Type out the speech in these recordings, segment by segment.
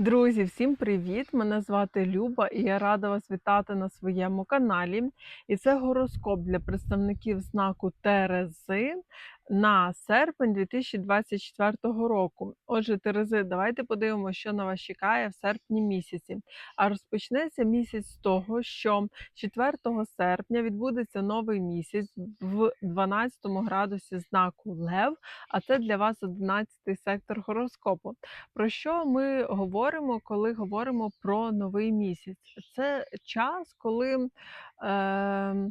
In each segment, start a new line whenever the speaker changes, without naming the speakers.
Друзі, всім привіт! Мене звати Люба і я рада вас вітати на своєму каналі. І це гороскоп для представників знаку Терези на серпень 2024 року. Отже, Терези, давайте подивимося, що на вас чекає в серпні місяці. А розпочнеться місяць з того, що 4 серпня відбудеться новий місяць в 12 градусі знаку Лев, а це для вас 11 сектор гороскопу. Про що ми говоримо, коли говоримо про новий місяць? Це час, коли е,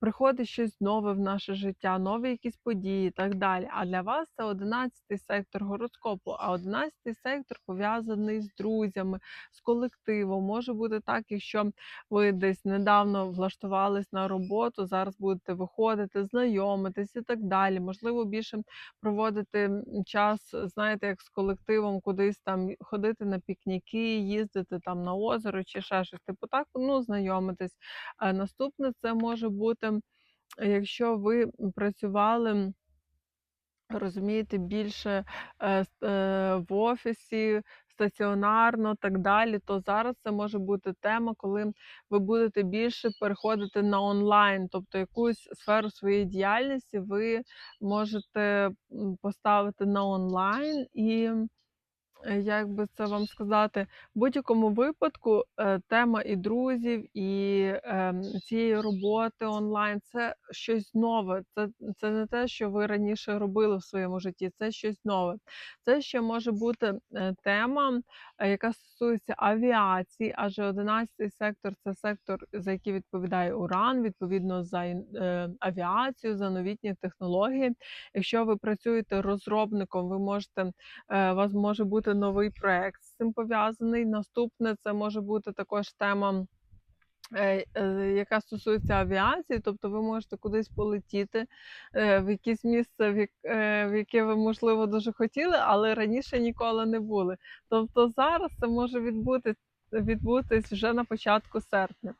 приходить щось нове в наше життя, нові якісь події і так далі. А для вас це 11 сектор гороскопу. А 11 сектор пов'язаний з друзями, з колективом. Може бути так, якщо ви десь недавно влаштувались на роботу, зараз будете виходити, знайомитись і так далі. Можливо, більше проводити час, знаєте, як з колективом кудись там ходити на пікніки, їздити там на озеро чи ще щось. Типу так, ну, знайомитись. Е, Наступне це може бути, якщо ви працювали. Розумієте, більше е, е, в офісі, стаціонарно, так далі, то зараз це може бути тема, коли ви будете більше переходити на онлайн, тобто якусь сферу своєї діяльності ви можете поставити на онлайн і Е, як би це вам сказати, в будь-якому випадку е, тема і друзів, і ем, цієї роботи онлайн це щось нове. Це, це не те, що ви раніше робили в своєму житті, це щось нове. Це ще може бути е, тема, е, яка стосується авіації, адже 11 сектор це сектор, за який відповідає Уран, відповідно за е, авіацію, за новітні технології. Якщо ви працюєте розробником, ви можете Е, у вас може бути новий проект з цим пов'язаний. Наступне це може бути також тема. Е, е, Яка стосується авіації, тобто ви можете кудись полетіти е, в якесь місце, в яке ви, можливо, дуже хотіли, але раніше ніколи не були. Тобто зараз це може відбути, відбутись вже на початку серпня.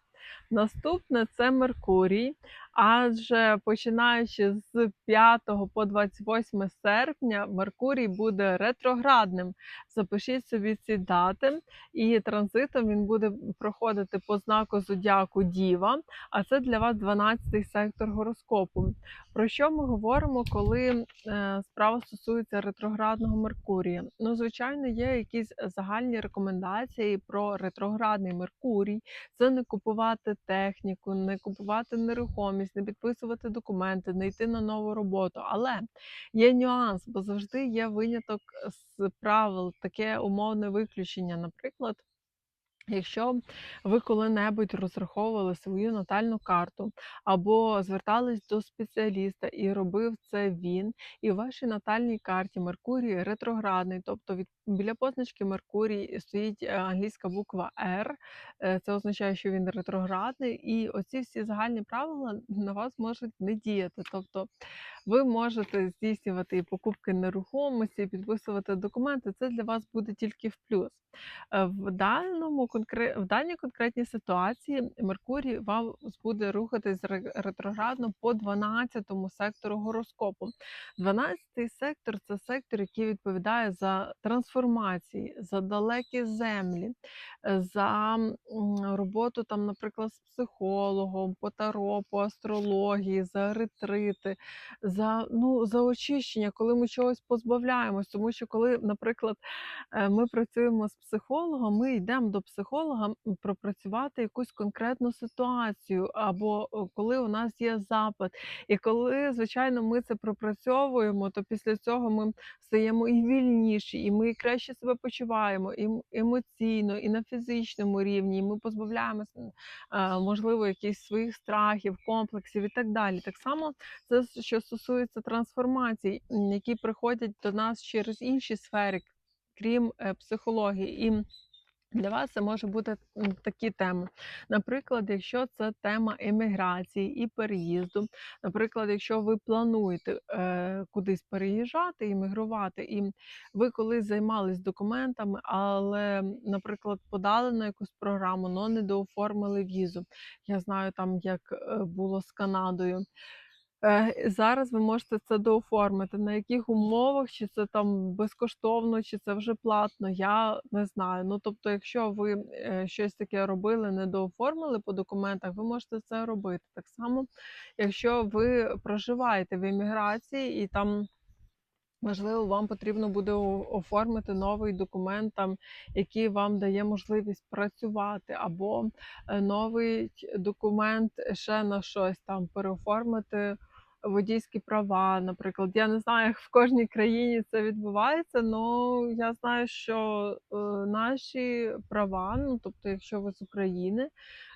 Наступне це Меркурій, адже починаючи з 5 по 28 серпня, Меркурій буде ретроградним. Запишіть собі ці дати, і транзитом він буде проходити по знаку зодіаку Діва, а це для вас 12-й сектор гороскопу. Про що ми говоримо, коли е, справа стосується ретроградного Меркурія? Ну, звичайно, є якісь загальні рекомендації про ретроградний Меркурій це не купувати техніку, не купувати нерухомість, не підписувати документи, не йти на нову роботу. Але є нюанс, бо завжди є виняток з правил, таке умовне виключення. Наприклад. Якщо ви коли-небудь розраховували свою натальну карту або звертались до спеціаліста і робив це він, і в вашій натальній карті Меркурій ретроградний, тобто від біля позначки Меркурій стоїть е, англійська буква R, е, це означає, що він ретроградний, і оці всі загальні правила на вас можуть не діяти. Тобто ви можете здійснювати і покупки нерухомості, і підписувати документи. Це для вас буде тільки в плюс. Е, В даному. В даній конкретній ситуації Меркурій вам буде рухатись ретроградно по 12 сектору гороскопу. 12 сектор це сектор, який відповідає за трансформації, за далекі землі, за роботу там, наприклад, з психологом, по таро, по астрології, за ретрити, за, ну, за очищення, коли ми чогось позбавляємось. Тому що коли, наприклад, е, ми працюємо з психологом, ми йдемо до психолога м, пропрацювати якусь конкретну ситуацію, або коли у нас є запит. І коли, звичайно, ми це пропрацьовуємо, то після цього ми стаємо і вільніші, і ми краще себе почуваємо і емоційно, і на фізичному рівні. І ми позбавляємося, можливо, якихось своїх страхів, комплексів і так далі. Так само це що стосується трансформацій, які приходять до нас через інші сфери, крім е, психології. І для вас це може бути такі теми. Наприклад, якщо це тема еміграції і переїзду, наприклад, якщо ви плануєте е, кудись переїжджати, іммігрувати, і ви колись займались документами, але, наприклад, подали на якусь програму, але не дооформили візу. Я знаю там, як е, було з Канадою. Е, зараз ви можете це дооформити. На яких умовах, чи це там безкоштовно, чи це вже платно, я не знаю. Ну, тобто, якщо ви, е, щось таке робили, не дооформили по документах, ви можете це робити. Так само, якщо ви проживаєте в еміграції і там Можливо, вам потрібно буде оформити новий документ, там, який вам дає можливість працювати, або е, новий документ ще на щось там переоформити водійські права, наприклад. Я не знаю, як в кожній країні це відбувається, але я знаю, що е, наші права, ну тобто, якщо ви з України,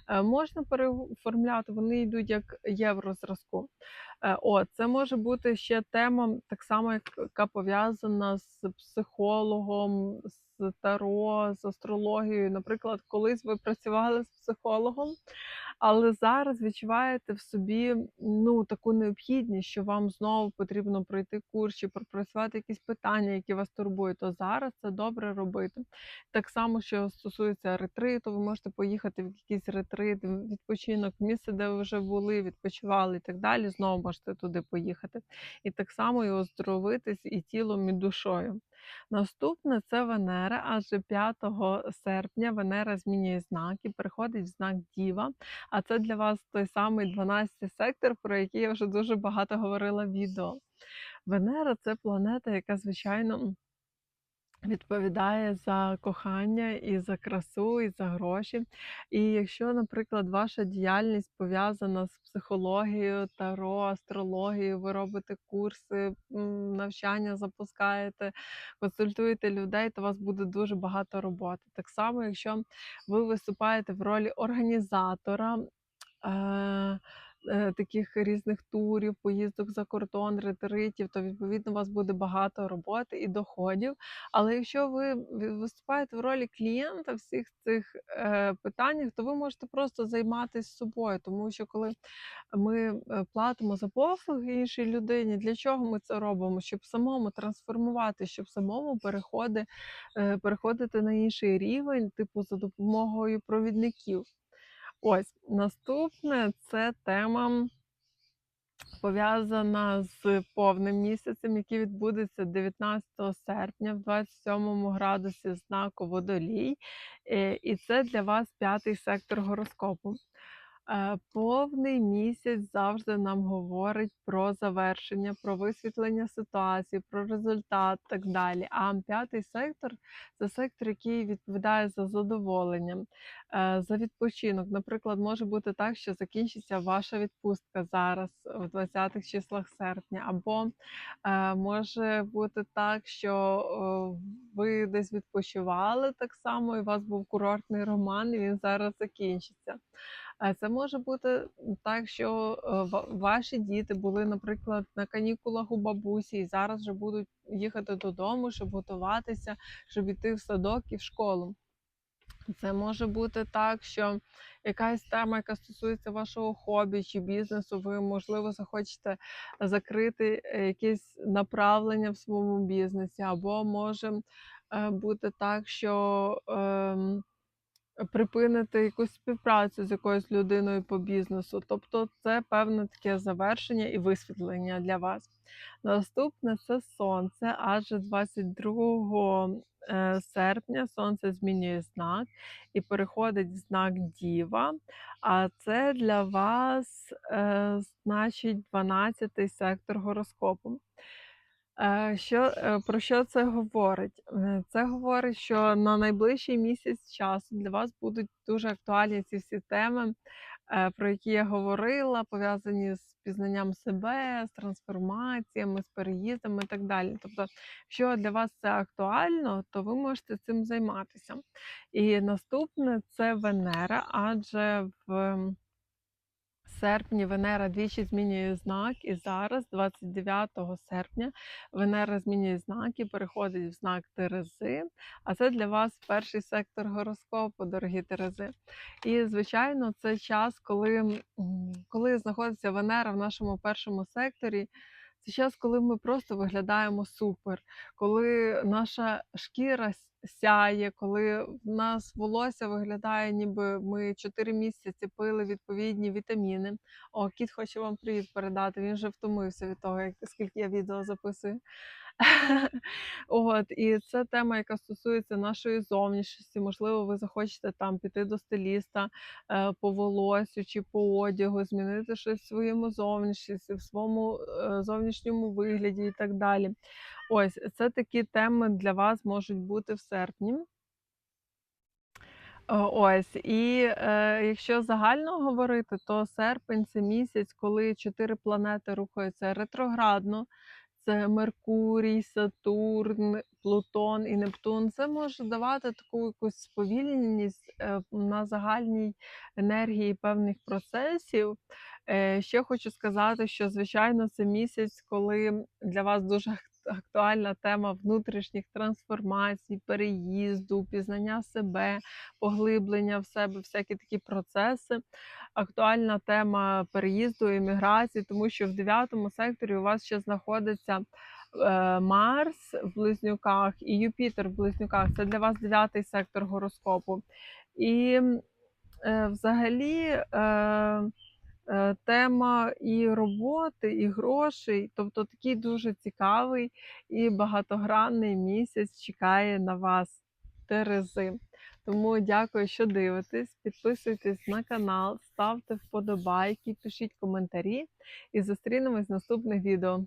е, можна переоформляти, вони йдуть як єврозразку. Е, О, це може бути ще тема, так само, як- яка пов'язана з психологом, з таро, з астрологією. Наприклад, колись ви працювали з психологом, але зараз відчуваєте в собі ну, таку необхідність, що вам знову потрібно пройти курс чи пропрацювати якісь питання, які вас турбують, то зараз це добре робити. Так само, що стосується ретриту, ви можете поїхати в якийсь ретрит, відпочинок, місце, де ви вже були, відпочивали і так далі. Знову можете туди поїхати. І так само і оздоровитись і тілом, і душою. Наступне це Венера, адже 5 серпня Венера змінює знак і переходить в знак Діва. А це для вас той самий 12 сектор, про який я вже дуже багато говорила в відео. Венера це планета, яка, звичайно, відповідає за кохання і за красу, і за гроші. І якщо, наприклад, ваша діяльність пов'язана з психологією, таро, астрологією, ви робите курси, навчання запускаєте, консультуєте людей, то у вас буде дуже багато роботи. Так само, якщо ви виступаєте в ролі організатора. е, Таких різних турів, поїздок за кордон, ретритів, то відповідно у вас буде багато роботи і доходів. Але якщо ви виступаєте в ролі клієнта всіх цих е, питаннях, то ви можете просто займатися собою, тому що коли ми е, платимо за послуги іншій людині, для чого ми це робимо? Щоб самому трансформувати, щоб самому переходи, е, переходити на інший рівень, типу за допомогою провідників. Ось наступне це тема пов'язана з повним місяцем, який відбудеться 19 серпня в 27 градусі знаку Водолій. Е, І це для вас п'ятий сектор гороскопу. Е, Повний місяць завжди нам говорить про завершення, про висвітлення ситуації, про результат так далі. А п'ятий сектор це сектор, який відповідає за задоволення, е, за відпочинок. Наприклад, може бути так, що закінчиться ваша відпустка зараз, в 20-х числах серпня, або е, може бути так, що ви десь відпочивали так само, і у вас був курортний роман, і він зараз закінчиться. А це може бути так, що е, ваші діти були, наприклад, на канікулах у бабусі, і зараз вже будуть їхати додому, щоб готуватися, щоб іти в садок і в школу. Це може бути так, що якась тема, яка стосується вашого хобі чи бізнесу, ви, можливо, захочете закрити е, якесь направлення в своєму бізнесі, або може е, бути так, що. ем, припинити якусь співпрацю з якоюсь людиною по бізнесу. Тобто це певне таке завершення і висвітлення для вас. Наступне це сонце, адже 22 е, серпня сонце змінює знак і переходить в знак Діва. А це для вас е, значить 12-й сектор гороскопу. Е, Що, е, про що це говорить? Е, Це говорить, що на найближчий місяць часу для вас будуть дуже актуальні ці всі теми, про які я говорила, пов'язані з пізнанням себе, з трансформаціями, з переїздами і так далі. Тобто, якщо для вас це актуально, то ви можете цим займатися. І наступне це Венера, адже в серпні Венера двічі змінює знак, і зараз, 29 серпня, Венера змінює знак і переходить в знак Терези. А це для вас перший сектор гороскопу, дорогі Терези. І, звичайно, це час, коли, коли знаходиться Венера в нашому першому секторі. Це час, коли ми просто виглядаємо супер, коли наша шкіра сяє, коли в нас волосся виглядає, ніби ми 4 місяці пили відповідні вітаміни. О, кіт хоче вам привіт передати. Він вже втомився від того, як скільки я відео записую. От, і це тема, яка стосується нашої зовнішності. Можливо, ви захочете там піти до стиліста е, по волосю чи по одягу, змінити щось в своєму зовнішності, в своєму е, зовнішньому вигляді і так далі. Ось це такі теми для вас можуть бути в серпні. Е, Ось, і е, якщо загально говорити, то серпень це місяць, коли чотири планети рухаються ретроградно. Це Меркурій, Сатурн, Плутон і Нептун. Це може давати таку якусь сповільненість е, на загальній енергії певних процесів. Е, Ще хочу сказати, що звичайно це місяць, коли для вас дуже ак- актуальна тема внутрішніх трансформацій, переїзду, пізнання себе, поглиблення в себе, всякі такі процеси. Актуальна тема переїзду еміграції, тому що в дев'ятому секторі у вас ще знаходиться е, Марс в близнюках і Юпітер в близнюках. Це для вас дев'ятий сектор гороскопу. І е, взагалі. Е, Тема і роботи, і грошей, тобто такий дуже цікавий і багатогранний місяць чекає на вас, Терези. Тому дякую, що дивитесь. Підписуйтесь на канал, ставте вподобайки, пишіть коментарі і зустрінемось в наступних відео.